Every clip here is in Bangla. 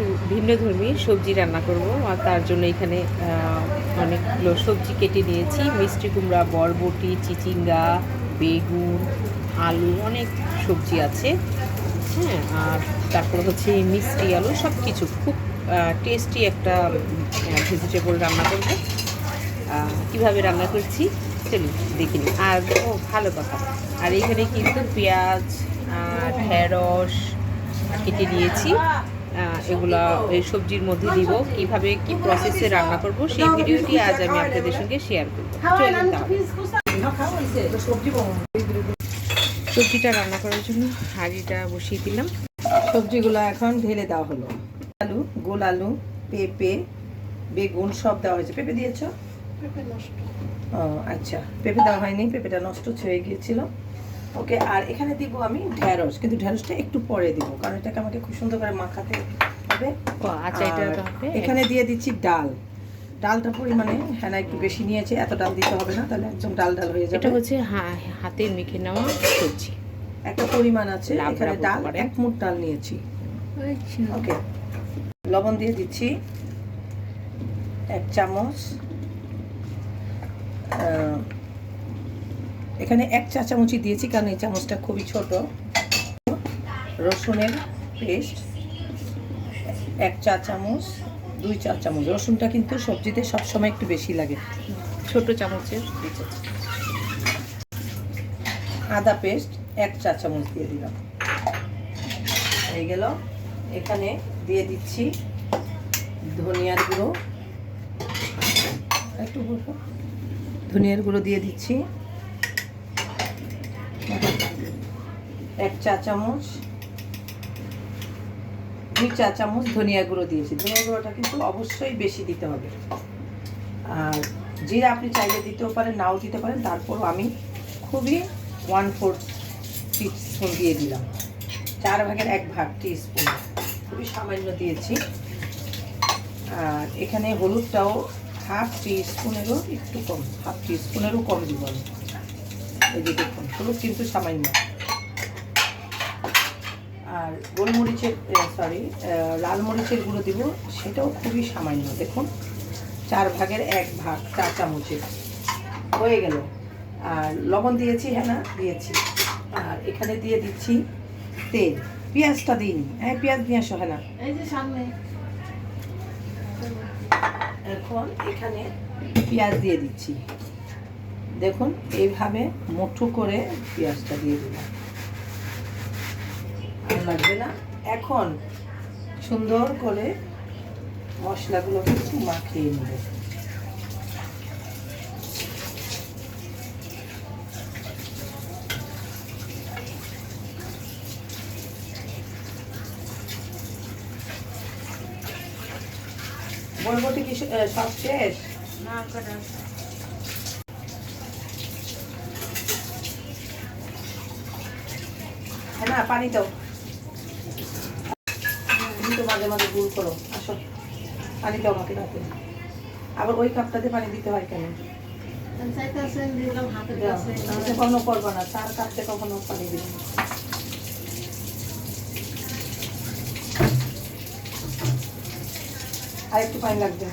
একটু ভিন্ন ধর্মী সবজি রান্না করব, আর তার জন্য এখানে অনেকগুলো সবজি কেটে নিয়েছি। মিষ্টি কুমড়া, বরবটি, চিচিঙ্গা, বেগুন, আলু, অনেক সবজি আছে। হ্যাঁ আর তারপর হচ্ছে মিষ্টি আলু সব কিছু খুব টেস্টি একটা ভেজিটেবল রান্না করব। কীভাবে রান্না করছি চলুন দেখিনি আর, ও, ভালো কথা। আর এখানে কিন্তু পেঁয়াজ ঢেঁড়স কেটে নিয়েছি। এগুলা এই সবজির মধ্যে দিব কীভাবে কি প্রসেসে রান্না করব সেই ভিডিওটি আজ আমি আপনাদের সঙ্গে শেয়ার করব। সবজিটা রান্না করার জন্য হাঁড়িটা বসিয়ে দিলাম। সবজিগুলো এখন ঢেলে দেওয়া হলো। আলু গোল আলু পেঁপে বেগুন সব দেওয়া হয়েছে। পেঁপে দিয়েছ? ও আচ্ছা। পেঁপে দেওয়া হয়নি পেঁপেটা নষ্ট হয়ে গিয়েছিল। ওকে আর এখানে দিব আমি ঢ্যাঁড়স কিন্তু ঢ্যাঁড়সটা একটু পরে দিব কারণ এটাকে আমাকে খুব সুন্দর করে মাখাতে হবে। আচ্ছা এটা হবে এখানে দিয়ে দিচ্ছি ডাল। ডালটা পরিমাণে হ্যাঁ একটু বেশি নিয়েছে এত ডাল দিতে হবে না তাহলে একদম ডাল ডাল হয়ে এটা যাবে। হচ্ছে হা- হাতে মেখে নেওয়া সবজি। একটা পরিমাণ আছে এখানে ডাল। এক মুঠ ডাল নিয়েছি। ওকে লবণ দিয়ে দিচ্ছি এক চামচ এখানে এক চা চামচই দিয়েছি কারণ এই চামচটা খুবই ছোট। রসুনের পেস্ট এক চা চামচ দুই চা চামচ। রসুনটা কিন্তু সবজিতে সবসময় একটু বেশি লাগে। ছোট চামচ। আদা পেস্ট এক চা চামচ দিয়ে দিলাম। হয়ে গেল। এখানে দিয়ে দিচ্ছি ধনিয়ার গুঁড়ো। একটু ধনিয়ার গুঁড়ো দিয়ে দিচ্ছি। এক চা চামচ, দুই চা চামচ ধনিয়া গুঁড়ো দিয়েছি। ধনিয়া গুঁড়োটা কিন্তু অবশ্যই বেশি দিতে হবে। আর জিরা আপনি চাইলে দিতেও পারেন, নাও দিতে পারেন, তারপরও আমি খুবই ওয়ান ফোর্থ স্পুন দিয়ে দিলাম। চার ভাগের এক ভাগ স্পুন খুবই সামান্য দিয়েছি। আর এখানে হলুদটাও হাফ স্পুনেরও একটু কম হাফ স্পুনেরও কম দিব আমি। এই যে দেখুন হলুদ কিন্তু সামান্য। আর গোলমরিচের সরি লাল মরিচের গুঁড়ো দিব সেটাও খুবই সামান্য। দেখুন চার ভাগের এক ভাগ চা চামচের। হয়ে গেল। আর লবণ দিয়েছি হ্যাঁ না? দিয়েছি। আর এখানে দিয়ে দিচ্ছি তেল। পেঁয়াজটা দিইনি হ্যাঁ পেঁয়াজ নিয়ে আসো হ্যাঁ এই যে সামনে। এখন এখানে পেঁয়াজ দিয়ে দিচ্ছি। দেখুন, এইভাবে মুঠো করে পেঁয়াজটা দিয়ে দিলাম। লাগবে না? এখন সুন্দর করে মশলাগুলো একটু মাখিয়ে নেবে। বরবটি কি সব শেষ? না কাটা হ্যাঁ না, পানি দাও। তো মাঝে মাঝে করো, আসো। পানি দাও আমাকে আবার ওই কাপটাতে পানি দিতে হয় কেন? কখনো করব না কাপতে কখনো পানি দিবে আর একটু পানি লাগবে।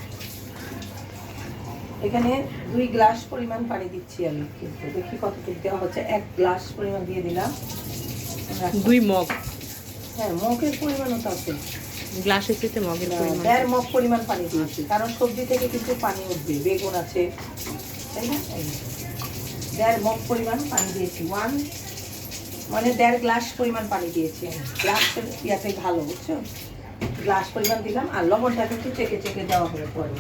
এখানে দুই গ্লাস পরিমাণ পানি দিচ্ছি আমি, কিন্তু দেখি কতটুকু দেওয়া হচ্ছে। এক গ্লাস পরিমাণ দিয়ে দিলাম। দুই মগ। হ্যাঁ মগের পরিমাণও তো আছে। গ্লাসের চেয়ে মগের পরিমাণ। দেড় মগ পরিমাণ পানি দিয়েছি। কারণ সবজি থেকে কিন্তু পানি উঠবে বেগুন আছে। তাই না? দেড় মগ পরিমাণ পানি দিয়েছি। ওয়ান মানে দেড় গ্লাস পরিমাণ পানি দিয়েছি আমি। ইয়াতে ভালো বুঝছ? গ্লাস পরিমাণ দিলাম আর লবণটা কিন্তু চেকে চেকে দেওয়া হবে পরে।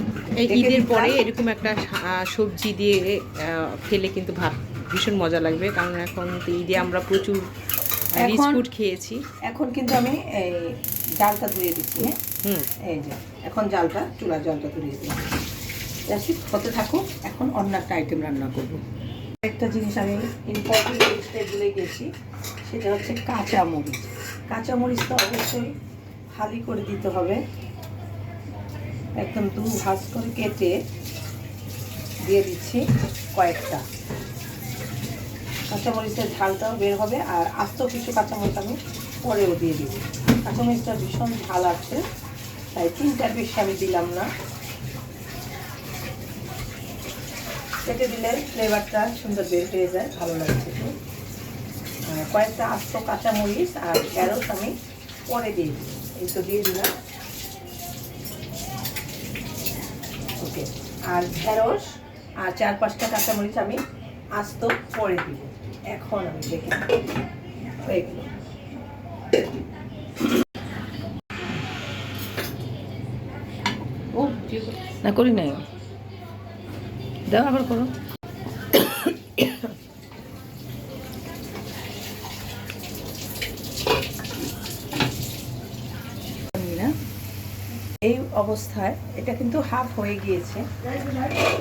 এই ঈদের পরে এরকম একটা সবজি দিয়ে খেলে কিন্তু ভাত ভীষণ মজা লাগবে। কারণ এখন ঈদে আমরা প্রচুর এখন- খেয়েছি। এখন কিন্তু আমি এই জালটা ধুয়ে দিচ্ছি হ্যাঁ? হুম। এই যে এখন জালটা চুলা জলটা ধরিয়ে দিই জাস্ট হতে থাকুক এখন অন্য একটা আইটেম রান্না করব। একটা জিনিস আমি ইম্পর্টেন্ট জিনিসটা ভুলে গেছি সেটা হচ্ছে কাঁচা মরিচ। কাঁচা মরিচটা অবশ্যই হালি করে দিতে হবে। একদম দু ভাজ করে কেটে দিয়ে দিচ্ছি কয়েকটা। কাঁচামরিচের ঝালটাও বের হবে আর আস্ত কিছু কাঁচামরিচ আমি পরেও দিয়ে দিব। কাঁচামরিচটা ভীষণ ঝাল আছে, তাই তিনটার বেশি আমি দিলাম না। কেটে দিলে ফ্লেভারটা সুন্দর বের হয়ে যায়, ভালো লাগে খেতে। কয়েকটা আস্ত কাঁচামরিচ আর ঢেঁড়স আমি পরে দিয়ে দিই এই তো দিয়ে দিলাম। ওকে আর ঢেঁড়স আর চার পাঁচটা কাঁচামরিচ আমি আস্ত পরে দিব। এখন আমি দেখে। হয়ে গেল। না করি নাই। দাও আবার করো। এই অবস্থায় এটা কিন্তু হাফ হয়ে গিয়েছে।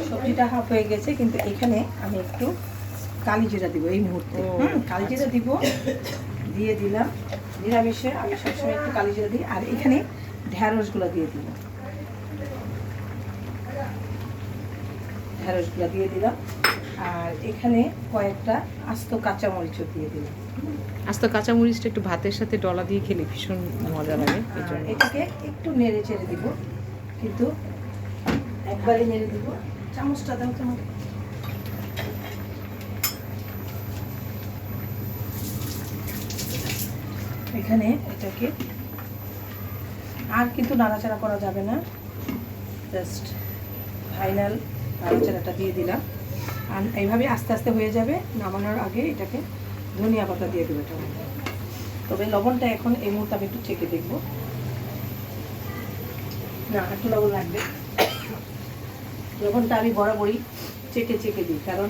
সবজিটা হাফ হয়ে গেছে কিন্তু এখানে আমি একটু কালি জিরা দিব এই মুহূর্তে। হুম, কালি জিরা দিব। দিয়ে দিলাম নিরামিষে। আমি সবসময় একটু কালি জিরা দিই। আর এখানে ঢ্যাঁড়সগুলো দিয়ে দিলাম। ঢ্যাঁড়সগুলো দিয়ে দিলাম। আর এখানে কয়েকটা আস্ত কাঁচামরিচও দিয়ে দিলাম। আস্ত কাঁচামরিচটা একটু ভাতের সাথে ডলা দিয়ে খেলে ভীষণ মজা লাগে। এটাকে একটু নেড়ে চেড়ে দিব। কিন্তু একবারে নেড়ে দিব। চামচটা দাও তোমাকে। এখানে এটাকে। আর কিন্তু নাড়াচাড়া করা যাবে না। জাস্ট ফাইনাল নাড়াচাড়াটা দিয়ে দিলাম। আর এইভাবে আস্তে আস্তে হয়ে যাবে। নামানোর আগে এটাকে ধনিয়া পাতা দিয়ে দেবো এটা তবে লবণটা এখন এই মুহূর্তে আমি একটু চেকে দেখব। না, একটু লবণ লাগবে। লবণটা আমি বরাবরই চেকে চেকে দিই, কারণ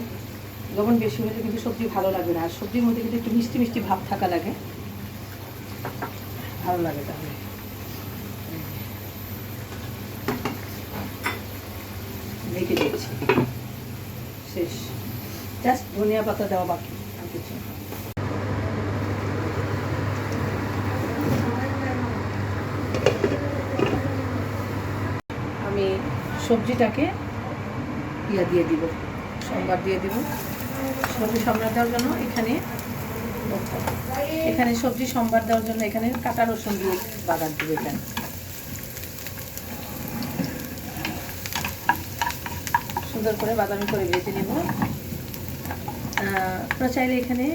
লবণ বেশি হলে কিন্তু সবজি ভালো লাগবে না। আর সবজির মধ্যে কিন্তু একটু মিষ্টি মিষ্টি ভাব থাকা লাগে। ভালো লাগে তাহলে। দিচ্ছি শেষ। জাস্ট ধনিয়া পাতা দেওয়া বাকি কিছু আমি সবজিটাকে ইয়া দিয়ে দিব, সম্বার দিয়ে দিব। সবজি দেওয়ার জন্য এখানে। এখানে সবজি সম্বার দেওয়ার জন্য এখানে কাঁচা রসুন দিয়ে বাগান দিব এখানে সুন্দর করে বাদামি করে ভেজে নেব। আপনারা চাইলে এখানে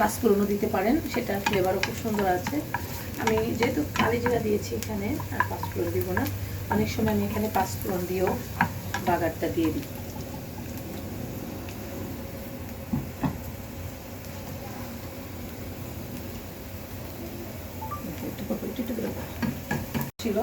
পাঁচফোড়নও দিতে পারেন সেটা ফ্লেভারও খুব সুন্দর আছে। আমি যেহেতু কালি জিরা দিয়েছি এখানে, আর পাঁচফোড়ন দিব না, অনেক সময় আমি এখানে পাঁচফোড়ন দিয়েও বাগারটা দিয়ে দিই একটু পর পর একটু একটু করে দাও। ছিল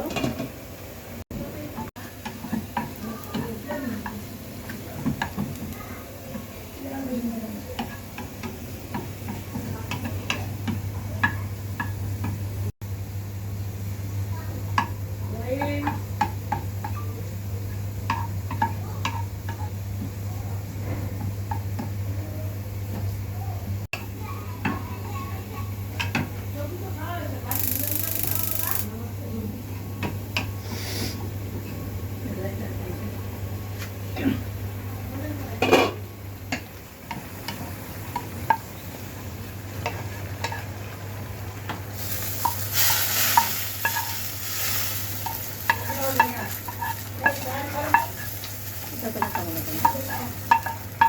এটা তো খাব না কেন?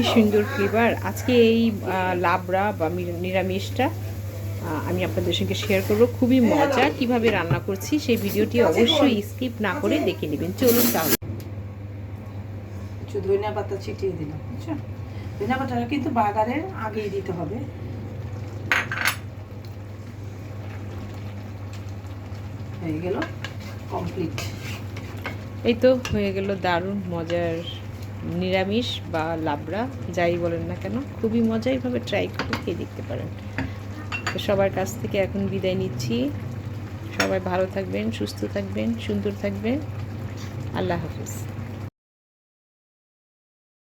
কি সুন্দর ফ্লেভার আজকে এই লাবড়া বা নিরামিষটা আমি আপনাদের সঙ্গে শেয়ার করব। খুবই মজা কীভাবে রান্না করছি সেই ভিডিওটি অবশ্যই স্কিপ না করে দেখে নেবেন। চলুন তাহলে। একটু ধনিয়া পাতা ছিটিয়ে দিলাম বুঝছ ধনিয়া পাতাটা কিন্তু বাগারের আগেই দিতে হবে। হয়ে গেল কমপ্লিট এই তো হয়ে গেল দারুণ মজার। নিরামিষ বা লাবড়া, যাই বলেন না কেন, খুবই মজা এইভাবে ট্রাই করে খেয়ে দেখতে পারেন। তো সবার কাছ থেকে এখন বিদায় নিচ্ছি। সবাই ভালো থাকবেন, সুস্থ থাকবেন, সুন্দর থাকবেন। আল্লাহ হাফিজ।